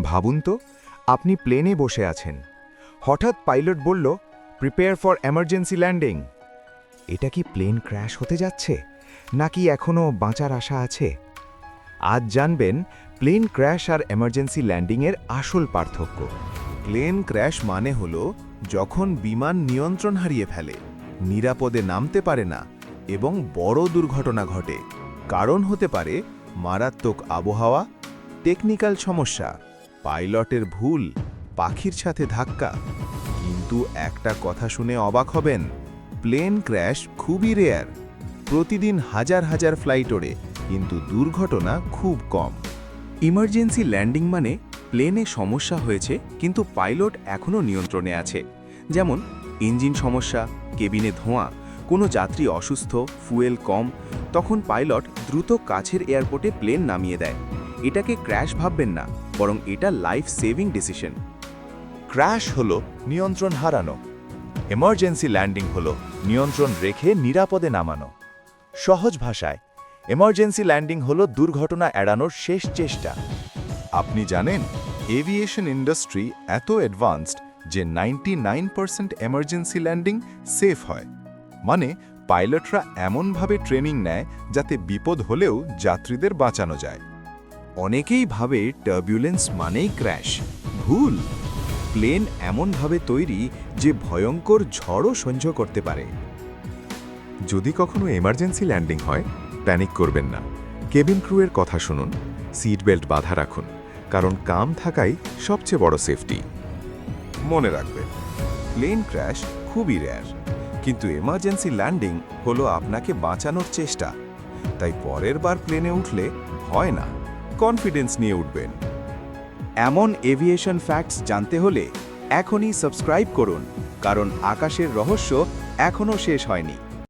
ভাবুন তো, আপনি প্লেনে বসে আছেন। হঠাৎ পাইলট বলল প্রিপেয়ার ফর এমার্জেন্সি ল্যান্ডিং এটা কি প্লেন ক্র্যাশ হতে যাচ্ছে, নাকি এখনও বাঁচার আশা আছে? আজ জানবেন প্লেন ক্র্যাশ আর এমার্জেন্সি ল্যান্ডিংয়ের আসল পার্থক্য। প্লেন ক্র্যাশ মানে হল, যখন বিমান নিয়ন্ত্রণ হারিয়ে ফেলে, নিরাপদে নামতে পারে না এবং বড় দুর্ঘটনা ঘটে। কারণ হতে পারে, মারাত্মক আবহাওয়া টেকনিক্যাল সমস্যা পাইলটের ভুল, পাখির সাথে ধাক্কা। কিন্তু একটা কথা শুনে অবাক হবেন, প্লেন ক্র্যাশ খুবই রেয়ার। প্রতিদিন হাজার হাজার ফ্লাইট ওড়ে, কিন্তু দুর্ঘটনা খুব কম। ইমার্জেন্সি ল্যান্ডিং মানে প্লেনে সমস্যা হয়েছে, কিন্তু পাইলট এখনও নিয়ন্ত্রণে আছে। যেমন, ইঞ্জিন সমস্যা, কেবিনে ধোঁয়া, কোনো যাত্রী অসুস্থ, ফুয়েল কম, তখন পাইলট দ্রুত কাছের এয়ারপোর্টে প্লেন নামিয়ে দেয়। এটাকে ক্র্যাশ ভাববেন না, বরং এটা লাইফ সেভিং ডিসিশন ক্র্যাশ হল নিয়ন্ত্রণ হারানো। এমার্জেন্সি ল্যান্ডিং হল নিয়ন্ত্রণ রেখে নিরাপদে নামানো। সহজ ভাষায় এমার্জেন্সি ল্যান্ডিং হল দুর্ঘটনা এড়ানোর শেষ চেষ্টা। আপনি জানেন এভিয়েশন ইন্ডাস্ট্রি এত অ্যাডভান্সড যে ninety nine percent emergency landing safe হয়। মানে পাইলটরা এমনভাবে ট্রেনিং নেয় যাতে বিপদ হলেও যাত্রীদের বাঁচানো যায়। অনেকেই ভাবে টার্বুলেন্স মানেই ক্র্যাশ ভুল। প্লেন এমনভাবে তৈরি যে ভয়ঙ্কর ঝড়ও সহ্য করতে পারে। যদি কখনো এমার্জেন্সি ল্যান্ডিং হয় প্যানিক করবেন না। কেবিন ক্রুয়ের কথা শুনুন সিট বেল্ট বাধা রাখুন, কারণ কাম থাকাই সবচেয়ে বড় সেফটি মনে রাখবেন প্লেন ক্র্যাশ খুবই রেয়ার কিন্তু এমার্জেন্সি ল্যান্ডিং হলো আপনাকে বাঁচানোর চেষ্টা। তাই পরের বার প্লেনে উঠলে হয় না। কনফিডেন্স নিয়ে উঠবেন। এমন এভিয়েশন ফ্যাক্টস জানতে হলে এখনই সাবস্ক্রাইব করুন, কারণ আকাশের রহস্য এখনও শেষ হয়নি।